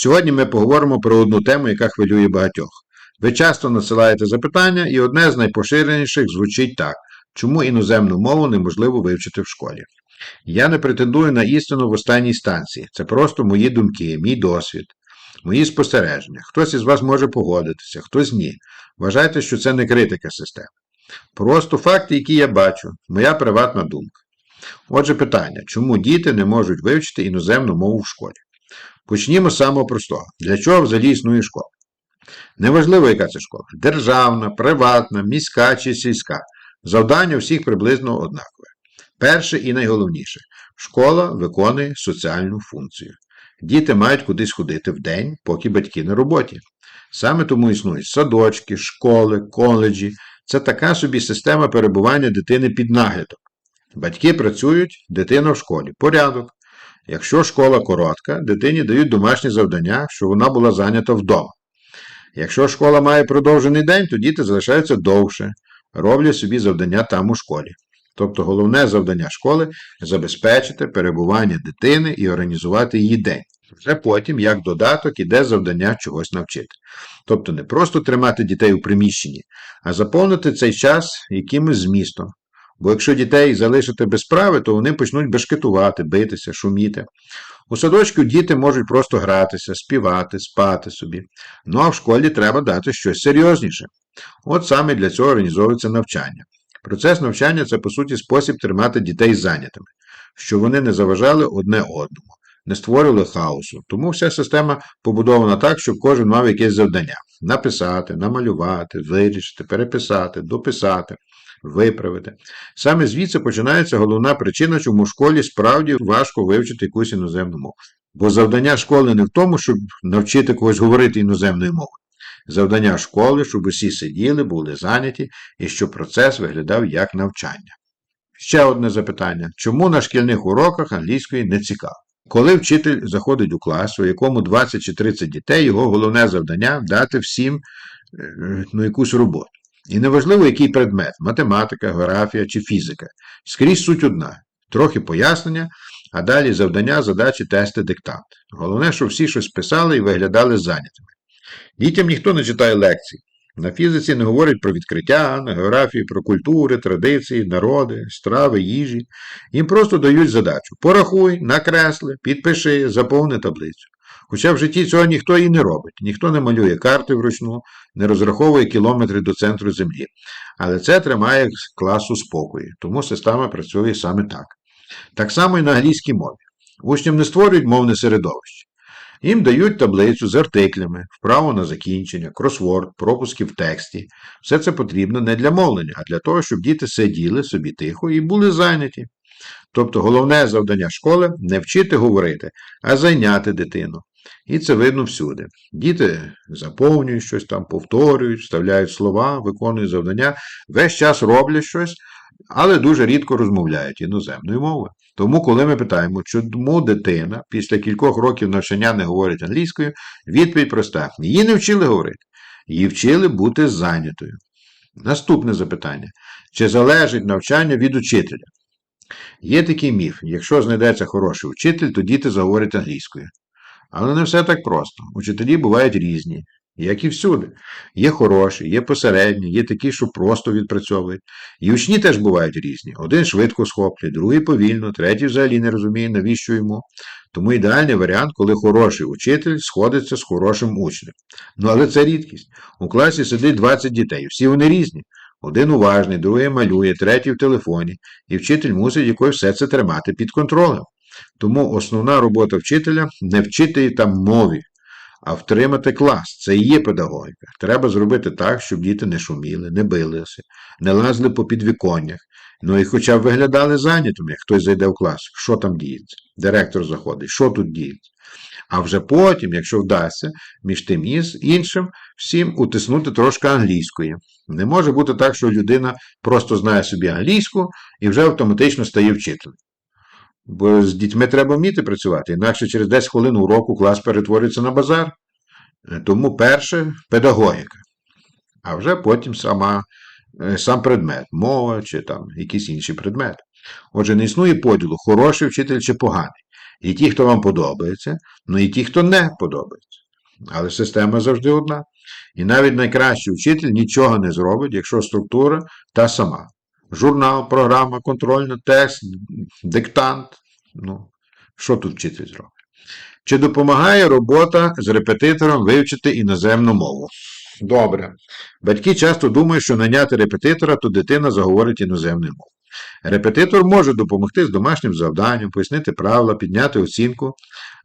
Сьогодні ми поговоримо про одну тему, яка хвилює багатьох. Ви часто надсилаєте запитання, і одне з найпоширеніших звучить так: чому іноземну мову неможливо вивчити в школі? Я не претендую на істину в останній станції. Це просто мої думки, мій досвід, мої спостереження. Хтось із вас може погодитися, хтось ні. Вважайте, що це не критика системи. Просто факти, які я бачу, моя приватна думка. Отже, питання, чому діти не можуть вивчити іноземну мову в школі? Почнімо з самого простого. Для чого взагалі існує школа? Неважливо, яка це школа державна, приватна, міська чи сільська. Завдання всіх приблизно однакове. Перше і найголовніше школа виконує соціальну функцію. Діти мають кудись ходити в день, поки батьки на роботі. Саме тому існують садочки, школи, коледжі. Це така собі система перебування дитини під наглядом. Батьки працюють, дитина в школі. Порядок. Якщо школа коротка, дитині дають домашні завдання, щоб вона була зайнята вдома. Якщо школа має продовжений день, то діти залишаються довше, роблять собі завдання там у школі. Тобто головне завдання школи забезпечити перебування дитини і організувати її день. Вже потім, як додаток, іде завдання чогось навчити. Тобто не просто тримати дітей у приміщенні, а заповнити цей час якимось змістом. Бо якщо дітей залишити без справи, то вони почнуть бешкетувати, битися, шуміти. У садочку діти можуть просто гратися, співати, спати собі. Ну а в школі треба дати щось серйозніше. От саме для цього організовується навчання. Процес навчання це, по суті, спосіб тримати дітей зайнятими, щоб вони не заважали одне одному, не створювали хаосу. Тому вся система побудована так, щоб кожен мав якесь завдання: написати, намалювати, вирішити, переписати, дописати, виправити. Саме звідси починається головна причина, чому в школі справді важко вивчити якусь іноземну мову. Бо завдання школи не в тому, щоб навчити когось говорити іноземною мовою. Завдання школи, щоб усі сиділи, були зайняті і щоб процес виглядав як навчання. Ще одне запитання: чому на шкільних уроках англійської не цікаво? Коли вчитель заходить у клас, у якому 20 чи 30 дітей, його головне завдання дати всім е, ну, якусь роботу. І неважливо, який предмет математика, географія чи фізика. Скрізь суть одна. Трохи пояснення, а далі завдання, задачі, тести, диктант. Головне, щоб всі щось писали і виглядали зайнятими. Дітям ніхто не читає лекцій. На фізиці не говорять про відкриття, на географії про культури, традиції, народи, страви, їжі. Їм просто дають задачу. Порахуй, накресли, підпиши, заповни таблицю. Хоча в житті цього ніхто і не робить, ніхто не малює карти вручну, не розраховує кілометри до центру землі. Але це тримає класу спокою, тому система працює саме так. Так само і на англійській мові. Учням не створюють мовне середовище. Їм дають таблицю з артиклями, вправо на закінчення, кросворд, пропуски в тексті. Все це потрібно не для мовлення, а для того, щоб діти сиділи собі тихо і були зайняті. Тобто головне завдання школи не вчити говорити, а зайняти дитину. І це видно всюди. Діти заповнюють щось там, повторюють, вставляють слова, виконують завдання, весь час роблять щось, але дуже рідко розмовляють іноземною мовою. Тому, коли ми питаємо, чому дитина після кількох років навчання не говорить англійською, відповідь проста: її не вчили говорити, її вчили бути зайнятою. Наступне запитання: чи залежить навчання від учителя? Є такий міф: якщо знайдеться хороший учитель, то діти заговорять англійською. Але не все так просто. Учителі бувають різні, як і всюди. Є хороші, є посередні, є такі, що просто відпрацьовують. І учні теж бувають різні. Один швидко схоплює, другий повільно, третій взагалі не розуміє, навіщо йому. Тому ідеальний варіант, коли хороший учитель сходиться з хорошим учнем. Ну, але це рідкість. У класі сидить 20 дітей, всі вони різні. Один уважний, другий малює, третій в телефоні, і вчитель мусить якось все це тримати під контролем. Тому основна робота вчителя не вчити там мові, а втримати клас. Це і є педагогіка. Треба зробити так, щоб діти не шуміли, не билися, не лазили по підвіконнях. Ну і хоча б виглядали зайнятими, хтось зайде в клас, що там діється. Директор заходить, що тут діється. А вже потім, якщо вдасться, між тим і іншим всім утиснути трошки англійської. Не може бути так, що людина просто знає собі англійську і вже автоматично стає вчителем. Бо з дітьми треба вміти працювати, інакше через 10 хвилин уроку клас перетворюється на базар. Тому перше педагогіка, а вже потім сама, е, сам предмет, мова чи там якісь інші предмети. Отже, не існує поділу, хороший вчитель чи поганий. І ті, хто вам подобається, ну і ті, хто не подобається. Але система завжди одна. І навіть найкращий вчитель нічого не зробить, якщо структура та сама. Журнал, програма, контрольна, тест, диктант. Ну, що тут вчитель зробить? Чи допомагає робота з репетитором вивчити іноземну мову? Добре. Батьки часто думають, що наняти репетитора, то дитина заговорить іноземною мовою. Репетитор може допомогти з домашнім завданням, пояснити правила, підняти оцінку,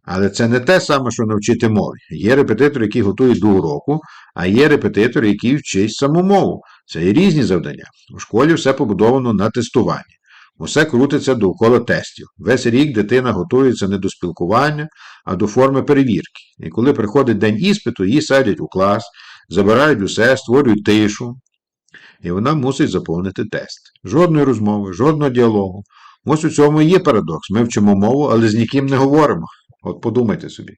але це не те саме, що навчити мові. Є репетитор, який готує до уроку, а є репетитор, який вчить саму мову. Це і різні завдання. У школі все побудовано на тестуванні. Усе крутиться довкола тестів. Весь рік дитина готується не до спілкування, а до форми перевірки. І коли приходить день іспиту, її садять у клас, забирають усе, створюють тишу, і вона мусить заповнити тест. Жодної розмови, жодного діалогу. Ось у цьому і є парадокс. Ми вчимо мову, але з ніким не говоримо. От подумайте собі.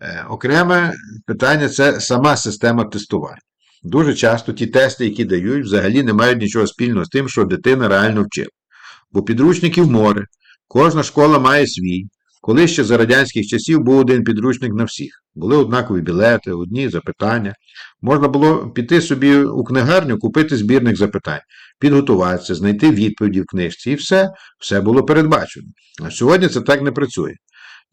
Е, окреме питання це сама система тестування. Дуже часто ті тести, які дають, взагалі не мають нічого спільного з тим, що дитина реально вчила. Бо підручників море, кожна школа має свій. Колись ще за радянських часів був один підручник на всіх. Були однакові білети, одні запитання. Можна було піти собі у книгарню, купити збірник запитань, підготуватися, знайти відповіді в книжці, і все, все було передбачено. А сьогодні це так не працює.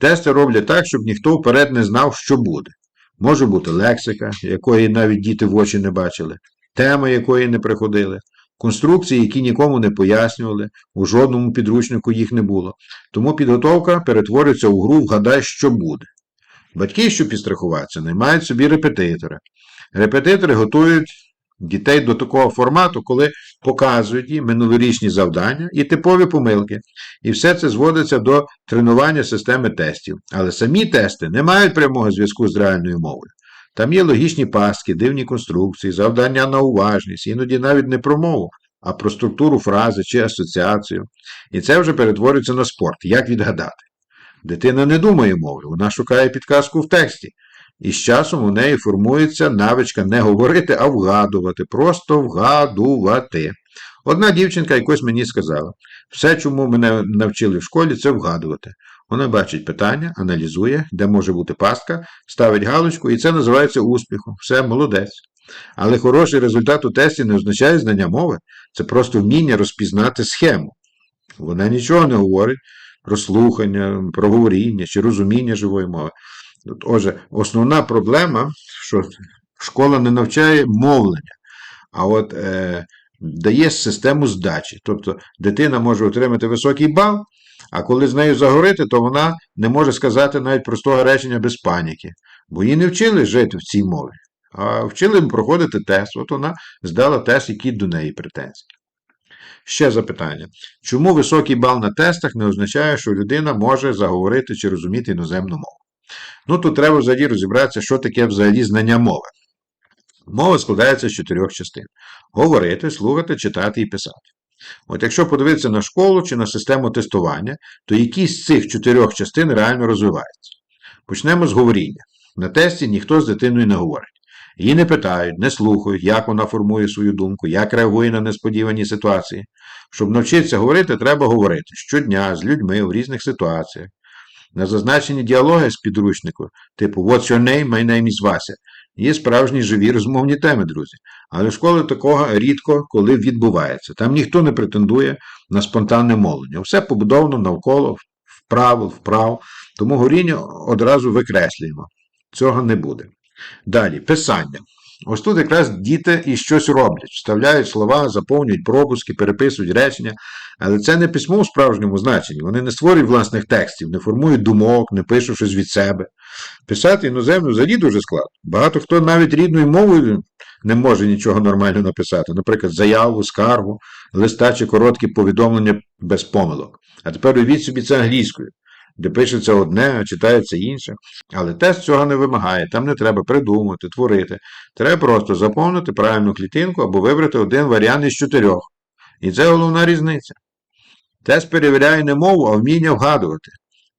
Тести роблять так, щоб ніхто вперед не знав, що буде. Може бути лексика, якої навіть діти в очі не бачили, тема якої не приходили, конструкції, які нікому не пояснювали, у жодному підручнику їх не було. Тому підготовка перетворюється у гру вгадай, що буде. Батьки, щоб підстрахуватися, наймають собі репетитора. Репетитори готують дітей до такого формату, коли показують їм минулорічні завдання і типові помилки. І все це зводиться до тренування системи тестів. Але самі тести не мають прямого зв'язку з реальною мовою. Там є логічні пастки, дивні конструкції, завдання на уважність, іноді навіть не про мову, а про структуру фрази чи асоціацію. І це вже перетворюється на спорт. Як відгадати? Дитина не думає мовою, вона шукає підказку в тексті. І з часом у неї формується навичка не говорити, а вгадувати, просто вгадувати. Одна дівчинка якось мені сказала: все, чому мене навчили в школі, це вгадувати. Вона бачить питання, аналізує, де може бути пастка, ставить галочку, і це називається успіхом. Все, молодець. Але хороший результат у тесті не означає знання мови, це просто вміння розпізнати схему. Вона нічого не говорить про слухання, про говоріння чи розуміння живої мови. Отже, основна проблема, що школа не навчає мовлення, а от е, дає систему здачі. Тобто дитина може отримати високий бал, а коли з нею загорити, то вона не може сказати навіть простого речення без паніки. Бо її не вчили жити в цій мові, а вчили проходити тест. От вона здала тест, які до неї претензії. Ще запитання. Чому високий бал на тестах не означає, що людина може заговорити чи розуміти іноземну мову? Ну, тут треба взагалі розібратися, що таке взагалі знання мови. Мова складається з чотирьох частин: говорити, слухати, читати і писати. От якщо подивитися на школу чи на систему тестування, то якісь з цих чотирьох частин реально розвиваються. Почнемо з говоріння. На тесті ніхто з дитиною не говорить. Її не питають, не слухають, як вона формує свою думку, як реагує на несподівані ситуації. Щоб навчитися говорити, треба говорити щодня з людьми в різних ситуаціях. На зазначені діалоги з підручнику, типу What's your name? My name is Вася, є справжні живі розмовні теми, друзі. Але в школі такого рідко коли відбувається. Там ніхто не претендує на спонтанне мовлення. Все побудовано навколо вправо, вправ, тому горіння одразу викреслюємо. Цього не буде. Далі, писання. Ось тут якраз діти і щось роблять, вставляють слова, заповнюють пропуски, переписують речення, але це не письмо у справжньому значенні. Вони не створюють власних текстів, не формують думок, не пишуть щось від себе. Писати іноземну взагалі дуже складно. Багато хто навіть рідною мовою не може нічого нормально написати. Наприклад, заяву, скаргу, листа чи короткі повідомлення без помилок. А тепер уявіть собі це англійською де пишеться одне, а читається інше. Але тест цього не вимагає, там не треба придумати, творити. Треба просто заповнити правильну клітинку або вибрати один варіант із чотирьох. І це головна різниця. Тест перевіряє не мову, а вміння вгадувати.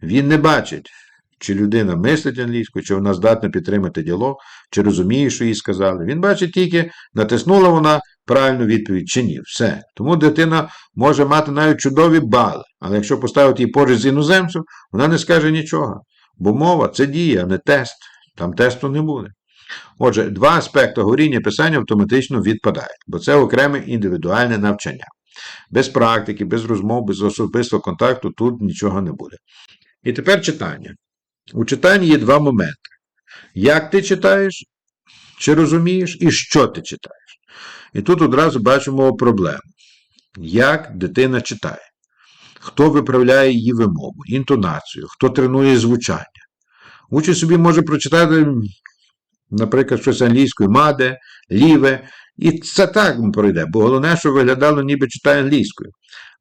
Він не бачить, чи людина мислить англійською, чи вона здатна підтримати діалог, чи розуміє, що їй сказали. Він бачить тільки, натиснула вона правильну відповідь чи ні. Все. Тому дитина може мати навіть чудові бали, але якщо поставити її поруч з іноземцем, вона не скаже нічого. Бо мова це дія, а не тест. Там тесту не буде. Отже, два аспекти говоріння і писання автоматично відпадають, бо це окреме індивідуальне навчання. Без практики, без розмов, без особистого контакту тут нічого не буде. І тепер читання. У читанні є два моменти. Як ти читаєш, чи розумієш, і що ти читаєш. І тут одразу бачимо проблему. Як дитина читає, хто виправляє її вимову, інтонацію, хто тренує звучання. Учень собі може прочитати, наприклад, щось англійською маде, ліве, і це так пройде, бо головне, що виглядало, ніби читає англійською.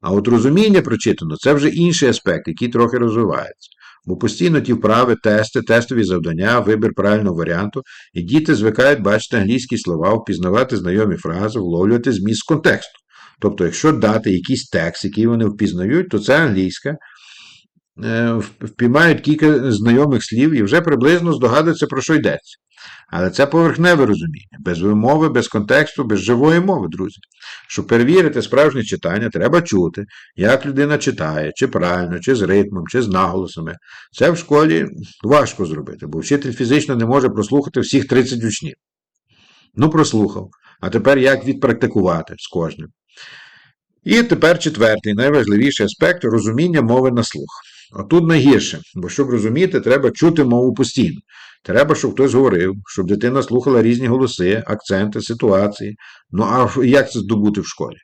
А от розуміння прочитано це вже інший аспект, який трохи розвивається. Бо постійно ті вправи, тести, тестові завдання, вибір правильного варіанту, і діти звикають бачити англійські слова, впізнавати знайомі фрази, вловлювати зміст контексту. Тобто, якщо дати якийсь текст, який вони впізнають, то це англійська, е, впіймають кілька знайомих слів і вже приблизно здогадуються, про що йдеться. Але це поверхневе розуміння, без вимови, без контексту, без живої мови, друзі. Щоб перевірити справжнє читання, треба чути, як людина читає, чи правильно, чи з ритмом, чи з наголосами. Це в школі важко зробити, бо вчитель фізично не може прослухати всіх 30 учнів. Ну, прослухав. А тепер як відпрактикувати з кожним. І тепер четвертий, найважливіший аспект розуміння мови на слух. Отут найгірше, бо щоб розуміти, треба чути мову постійно. Треба, щоб хтось говорив, щоб дитина слухала різні голоси, акценти, ситуації. Ну а як це здобути в школі?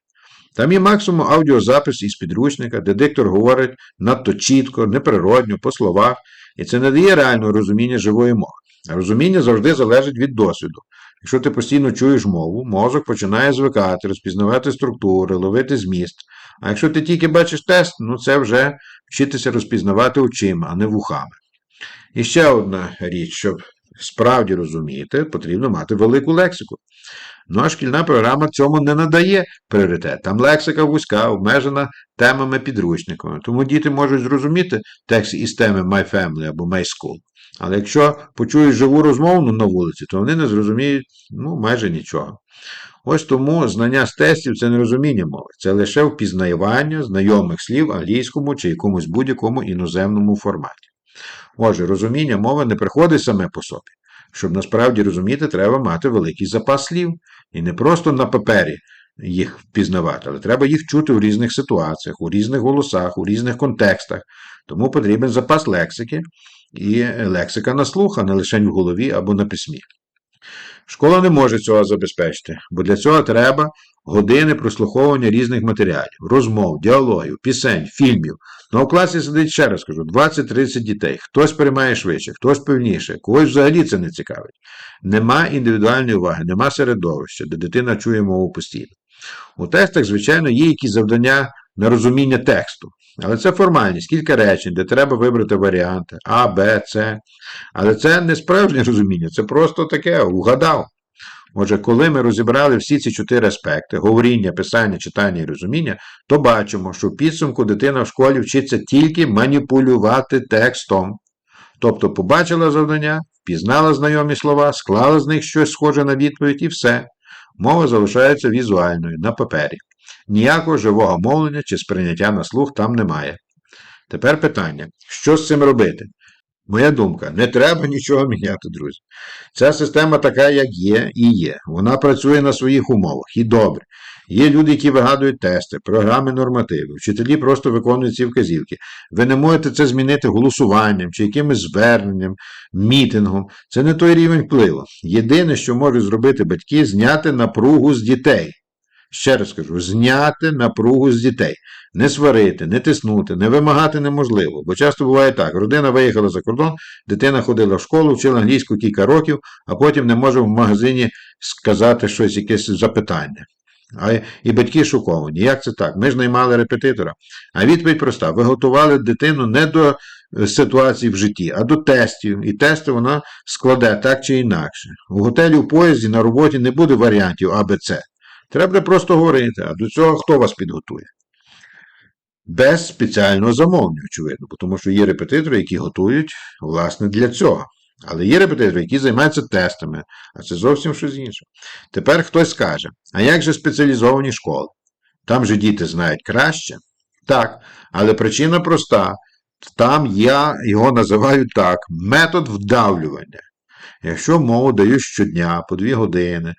Там є максимум аудіозапис із підручника, де диктор говорить надто чітко, неприродньо, по словах, і це не дає реального розуміння живої мови. Розуміння завжди залежить від досвіду. Якщо ти постійно чуєш мову, мозок починає звикати, розпізнавати структури, ловити зміст. А якщо ти тільки бачиш тест, ну це вже вчитися розпізнавати очима, а не вухами. І ще одна річ, щоб справді розуміти, потрібно мати велику лексику. Ну а шкільна програма цьому не надає пріоритет. Там лексика вузька, обмежена темами підручниками. Тому діти можуть зрозуміти текст із теми My Family або My School. Але якщо почують живу розмову на вулиці, то вони не зрозуміють ну, майже нічого. Ось тому знання з тестів це не розуміння мови, це лише впізнавання знайомих слів англійському чи якомусь будь-якому іноземному форматі. Отже, розуміння мови не приходить саме по собі. Щоб насправді розуміти, треба мати великий запас слів. І не просто на папері їх впізнавати, але треба їх чути в різних ситуаціях, у різних голосах, у різних контекстах. Тому потрібен запас лексики і лексика на слух, а не лише в голові або на письмі. Школа не може цього забезпечити, бо для цього треба години прослуховування різних матеріалів, розмов, діалогів, пісень, фільмів. Ну, а в класі сидить, ще раз кажу, 20-30 дітей. Хтось приймає швидше, хтось певніше, когось взагалі це не цікавить. Нема індивідуальної уваги, нема середовища, де дитина чує мову постійно. У тестах, звичайно, є якісь завдання на розуміння тексту. Але це формальність, кілька речень, де треба вибрати варіанти А, Б, С. Але це не справжнє розуміння, це просто таке, угадав. Отже, коли ми розібрали всі ці чотири аспекти говоріння, писання, читання і розуміння, то бачимо, що в підсумку дитина в школі вчиться тільки маніпулювати текстом. Тобто побачила завдання, впізнала знайомі слова, склала з них щось схоже на відповідь і все. Мова залишається візуальною на папері. Ніякого живого мовлення чи сприйняття на слух там немає. Тепер питання: що з цим робити? Моя думка, не треба нічого міняти, друзі. Ця система така, як є, і є. Вона працює на своїх умовах і добре. Є люди, які вигадують тести, програми нормативи, вчителі просто виконують ці вказівки. Ви не можете це змінити голосуванням чи якимось зверненням, мітингом. Це не той рівень впливу. Єдине, що можуть зробити батьки, зняти напругу з дітей. Ще раз кажу, зняти напругу з дітей. Не сварити, не тиснути, не вимагати неможливо. Бо часто буває так: родина виїхала за кордон, дитина ходила в школу, вчила англійську кілька років, а потім не може в магазині сказати щось, якесь запитання. А і батьки шоковані. Як це так? Ми ж наймали репетитора. А відповідь проста: ви готували дитину не до ситуації в житті, а до тестів. І тести вона складе так чи інакше. У готелі в поїзді на роботі не буде варіантів А, Б. Треба просто говорити, а до цього хто вас підготує? Без спеціального замовлення, очевидно, тому що є репетитори, які готують, власне, для цього. Але є репетитори, які займаються тестами, а це зовсім щось інше. Тепер хтось скаже: а як же спеціалізовані школи? Там же діти знають краще. Так, але причина проста. Там я його називаю так: метод вдавлювання. Якщо мову дають щодня по 2 години,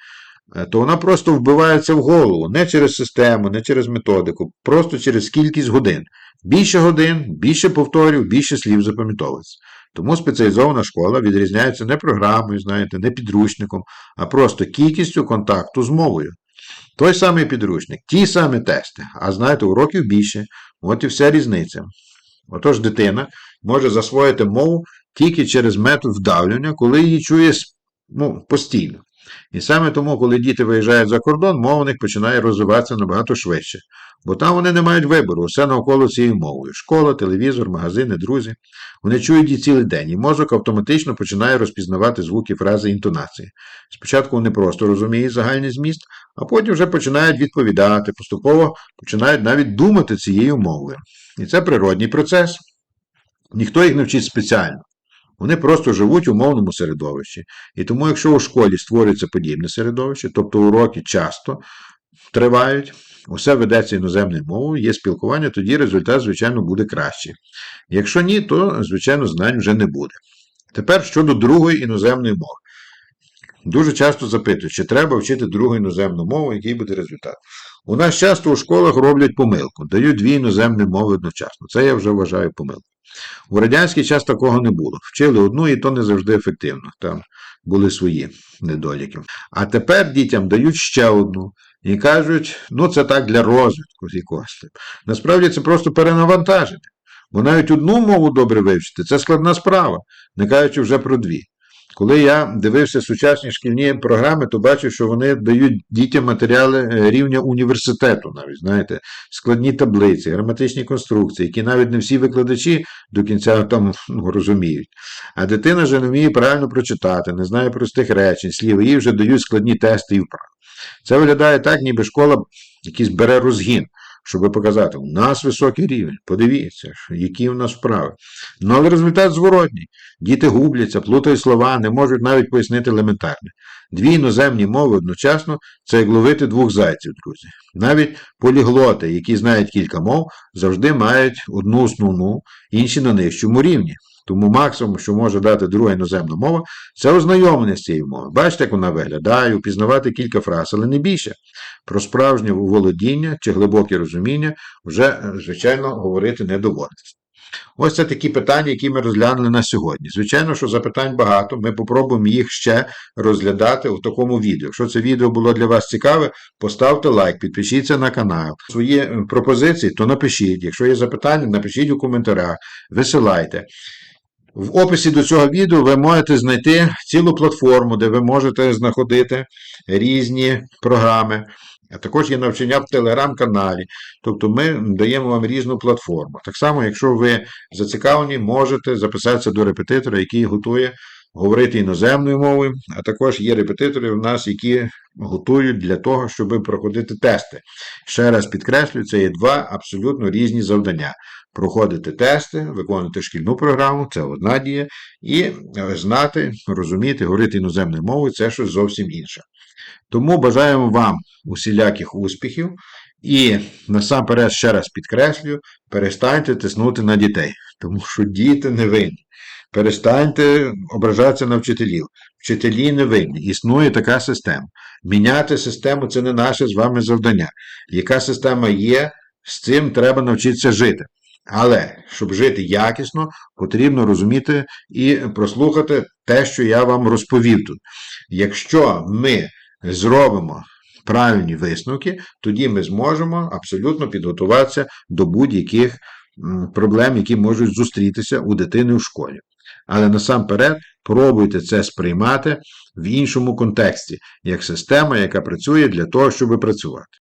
то вона просто вбивається в голову не через систему, не через методику, просто через кількість годин. Більше годин, більше повторів, більше слів запам'ятовується. Тому спеціалізована школа відрізняється не програмою, знаєте, не підручником, а просто кількістю контакту з мовою. Той самий підручник, ті самі тести, а знаєте, уроків більше, от і вся різниця. Отож, дитина може засвоїти мову тільки через метод вдавлення, коли її чує ну, постійно. І саме тому, коли діти виїжджають за кордон, мова у них починає розвиватися набагато швидше. Бо там вони не мають вибору, все навколо цією мовою. Школа, телевізор, магазини, друзі. Вони чують її цілий день, і мозок автоматично починає розпізнавати звуки, фрази, інтонації. Спочатку вони просто розуміють загальний зміст, а потім вже починають відповідати, поступово починають навіть думати цією мовою. І це природній процес. Ніхто їх не вчить спеціально. Вони просто живуть у мовному середовищі. І тому, якщо у школі створюється подібне середовище, тобто уроки часто тривають, усе ведеться іноземною мовою, є спілкування, тоді результат, звичайно, буде кращий. Якщо ні, то, звичайно, знань вже не буде. Тепер щодо другої іноземної мови. Дуже часто запитують, чи треба вчити другу іноземну мову, який буде результат. У нас часто у школах роблять помилку, дають дві іноземні мови одночасно. Це я вже вважаю помилкою. У радянський час такого не було. Вчили одну, і то не завжди ефективно. Там були свої недоліки. А тепер дітям дають ще одну. І кажуть, ну це так для розвитку якогось. Насправді це просто перенавантаження. Бо навіть одну мову добре вивчити це складна справа, не кажучи вже про дві. Коли я дивився сучасні шкільні програми, то бачив, що вони дають дітям матеріали е, рівня університету, навіть знаєте, складні таблиці, граматичні конструкції, які навіть не всі викладачі до кінця там ну, розуміють. А дитина вже не вміє правильно прочитати, не знає простих речень, слів, їй вже дають складні тести і вправи. Це виглядає так, ніби школа якийсь бере розгін щоб показати, у нас високий рівень, подивіться, які у нас вправи. Ну, але результат зворотній. Діти губляться, плутають слова, не можуть навіть пояснити елементарне. Дві іноземні мови одночасно це як ловити двох зайців, друзі. Навіть поліглоти, які знають кілька мов, завжди мають одну основну, інші на нижчому рівні. Тому максимум, що може дати друга іноземна мова, це ознайомлення з цією мовою. Бачите, як вона виглядає, упізнавати кілька фраз, але не більше. Про справжнє володіння чи глибоке розуміння вже, звичайно, говорити не доводиться. Ось це такі питання, які ми розглянули на сьогодні. Звичайно, що запитань багато, ми попробуємо їх ще розглядати у такому відео. Якщо це відео було для вас цікаве, поставте лайк, підпишіться на канал. Свої е, пропозиції, то напишіть. Якщо є запитання, напишіть у коментарях, висилайте. В описі до цього відео ви можете знайти цілу платформу, де ви можете знаходити різні програми. А також є навчання в телеграм-каналі. Тобто ми даємо вам різну платформу. Так само, якщо ви зацікавлені, можете записатися до репетитора, який готує говорити іноземною мовою, а також є репетитори у нас, які готують для того, щоб проходити тести. Ще раз підкреслюю, це є два абсолютно різні завдання. Проходити тести, виконувати шкільну програму це одна дія, і знати, розуміти, говорити іноземною мовою це щось зовсім інше. Тому бажаємо вам усіляких успіхів і насамперед, ще раз підкреслюю, перестаньте тиснути на дітей, тому що діти не винні. Перестаньте ображатися на вчителів. Вчителі не винні. Існує така система. Міняти систему це не наше з вами завдання. Яка система є, з цим треба навчитися жити. Але щоб жити якісно, потрібно розуміти і прослухати те, що я вам розповів тут. Якщо ми зробимо правильні висновки, тоді ми зможемо абсолютно підготуватися до будь-яких проблем, які можуть зустрітися у дитини в школі. Але насамперед пробуйте це сприймати в іншому контексті, як система, яка працює для того, щоб працювати.